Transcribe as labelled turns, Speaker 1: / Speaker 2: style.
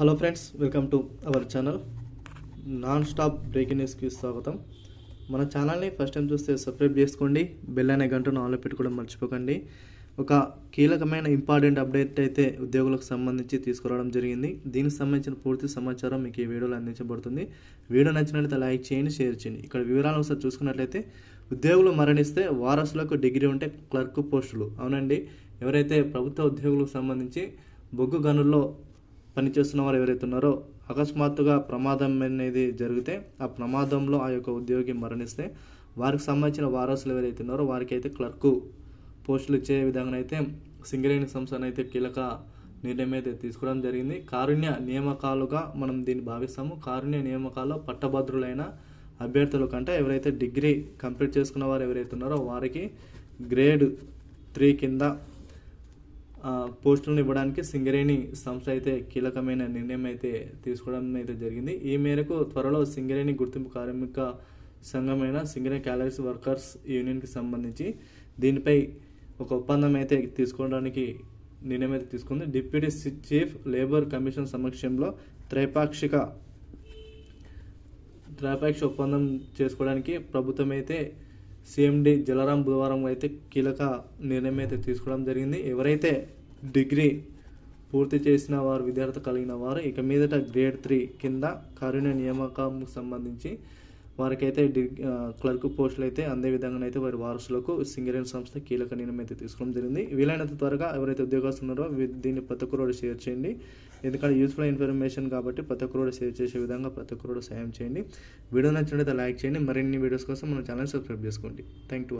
Speaker 1: Hello friends welcome to our channel. Non stop breaking న్యూస్కి స్వాగతం. మన ఛానల్ని ఫస్ట్ టైం చూస్తే సబ్స్క్రైబ్ చేసుకోండి. బెల్ అనే గంటను ఆన్లో పెట్టుకోవడం మర్చిపోకండి. ఒక కీలకమైన ఇంపార్టెంట్ అప్డేట్ అయితే ఉద్యోగులకు సంబంధించి తీసుకురావడం జరిగింది. దీనికి సంబంధించిన పూర్తి సమాచారం మీకు ఈ వీడియోలో అందించబడుతుంది. వీడియో నచ్చినట్లయితే లైక్ చేయండి షేర్ చేయండి. ఇక్కడ వివరాలు ఒకసారి చూసుకున్నట్లయితే ఉద్యోగులు మరణిస్తే వారసులకు డిగ్రీ ఉంటే క్లర్క్ పోస్టులు. అవునండి. ఎవరైతే ప్రభుత్వ ఉద్యోగులకు సంబంధించి బొగ్గు గనుల్లో పనిచేస్తున్న వారు ఎవరైతే ఉన్నారో అకస్మాత్తుగా ప్రమాదం అనేది జరిగితే ఆ ప్రమాదంలో ఆ యొక్క ఉద్యోగి మరణిస్తే వారికి సంబంధించిన వారసులు ఎవరైతే ఉన్నారో వారికి అయితే క్లర్కు పోస్టులు ఇచ్చే విధంగా అయితే సింగరేణి సంస్థను అయితే కీలక నిర్ణయం అయితే తీసుకోవడం జరిగింది. కారుణ్య నియామకాలుగా మనం దీన్ని భావిస్తాము. కారుణ్య నియామకాల్లో పట్టభద్రులైన అభ్యర్థుల కంటే ఎవరైతే డిగ్రీ కంప్లీట్ చేసుకున్న వారు ఎవరైతే ఉన్నారో వారికి గ్రేడ్ త్రీ కింద పోస్టులను ఇవ్వడానికి సింగరేణి సంస్థ అయితే కీలకమైన నిర్ణయం అయితే తీసుకోవడం అయితే జరిగింది. ఈ మేరకు త్వరలో సింగరేణి గుర్తింపు కార్మిక సంఘమైన సింగరేణి క్యాలరీస్ వర్కర్స్ యూనియన్కి సంబంధించి దీనిపై ఒక ఒప్పందం అయితే తీసుకోవడానికి నిర్ణయం అయితే తీసుకుంది. డిప్యూటీ చీఫ్ లేబర్ కమిషన్ సమక్షంలో త్రైపాక్షిక త్రైపాక్షిక ఒప్పందం చేసుకోవడానికి ప్రభుత్వం అయితే సిఎండి జలరాం బుధవారం అయితే కీలక నిర్ణయం అయితే తీసుకోవడం జరిగింది. ఎవరైతే డిగ్రీ పూర్తి చేసిన వారు విద్యార్థి కలిగిన వారు ఇక మీదట గ్రేడ్ త్రీ కింద కారుణ్య నియామకం సంబంధించి వారికైతే డి క్లర్క్ పోస్టులు అయితే అందే విధంగా అయితే వారి వారసులకు సింగరేణి సంస్థ కీలక నిర్ణయం అయితే తీసుకోవడం జరిగింది. వీలైనంత త్వరగా ఎవరైతే ఉద్యోగస్తులు ఉన్నారో వీ- దీన్ని ప్రతి ఒక్కరు షేర్ చేయండి. ఎందుకంటే యూస్ఫుల్ ఇన్ఫర్మేషన్ కాబట్టి ప్రతి ఒక్కరు షేర్ చేసే విధంగా ప్రతి ఒక్కరు సాయం చేయండి. వీడియో నచ్చినట్లయితే లైక్ చేయండి. మరిన్ని వీడియోస్ కోసం మన ఛానల్ సబ్స్క్రైబ్ చేసుకోండి. Thank you